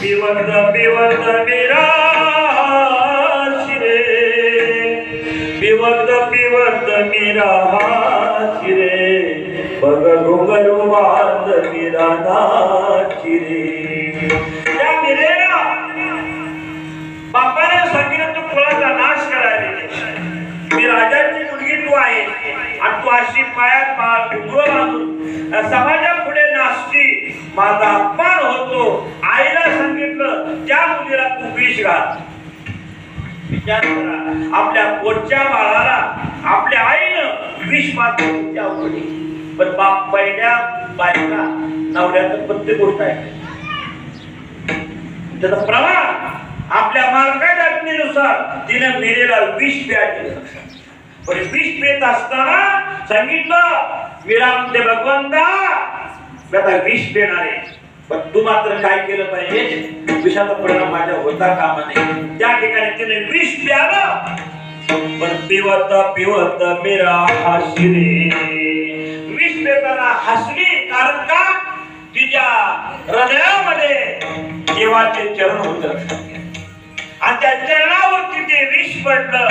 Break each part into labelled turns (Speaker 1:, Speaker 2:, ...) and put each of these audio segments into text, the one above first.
Speaker 1: बिवंत बिवंत मेरा शिरे बिवंत बिवंत मेरा शिरे बघ घुंगरू बांध मेरा नाचिरे मी राजांची मुलगी तू आहे. आणि तू अशी पायात समाजा पुढे नाचती. माझा अपमान होतो. आईला सांगितलं त्या मुलीला तू विष घाल. विचार करा. आपल्या पोटच्या बाळाला आपल्या आईनं विष मात्र त्या पण बाप पहिल्या बायका नवऱ्याचं प्रत्येक गोष्ट आहे. त्याचा प्रमाण आपल्या मालकाच्या आज्ञेनुसार तिने मेलेला विष प्यायचे पण विष पेत असताना सांगितलं विराम ते भगवंता. मी आता विष देणार आहे. पण तू मात्र काय केलं पाहिजे? विषाचा परिणाम माझ्या होता कामा नाही त्या ठिकाणी तिने विष प्यालं. पण पिवत पिवत मेरा हसरे विष पेताना हसली. कारण का? तिच्या हृदयामध्ये देवाचे चरण होत. आणि त्या चरणावरती ते विष पडलं.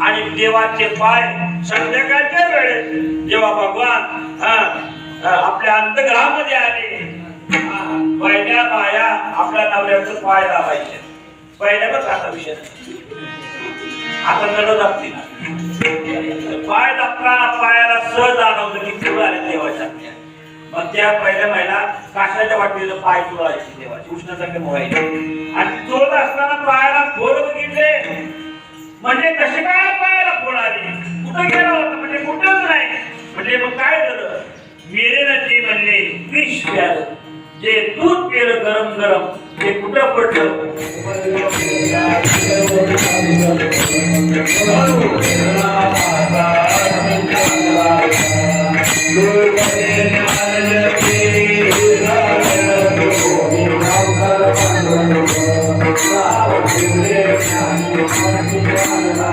Speaker 1: आणि देवाचे पाय संध्याकाळच्या वेळेस जेव्हा भगवान हा, आपल्या अंतग्रहामध्ये आले पहिल्या पाया आपल्या नवऱ्याचं पाय दाबायचे. पहिल्यावर आता विषय. आता नड दाबते पाय दाबताना पायाला सहज जाणवतं की तुला आले देवाच्या मग त्या पहिल्या महिला काशाच्या वाटीला पाय तुला देवाची. उष्णता कमी व्हायची आणि चोर असताना पायाला फोड म्हणजे कसे काय पायाला फोड आली कुठं गेला होता म्हणजे कुठंच नाही म्हणजे मग काय झालं मेरेनं ते म्हणले विष प्यालं जे दूध केलं गरम गरम ते कुठं पडलं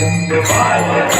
Speaker 1: Bye.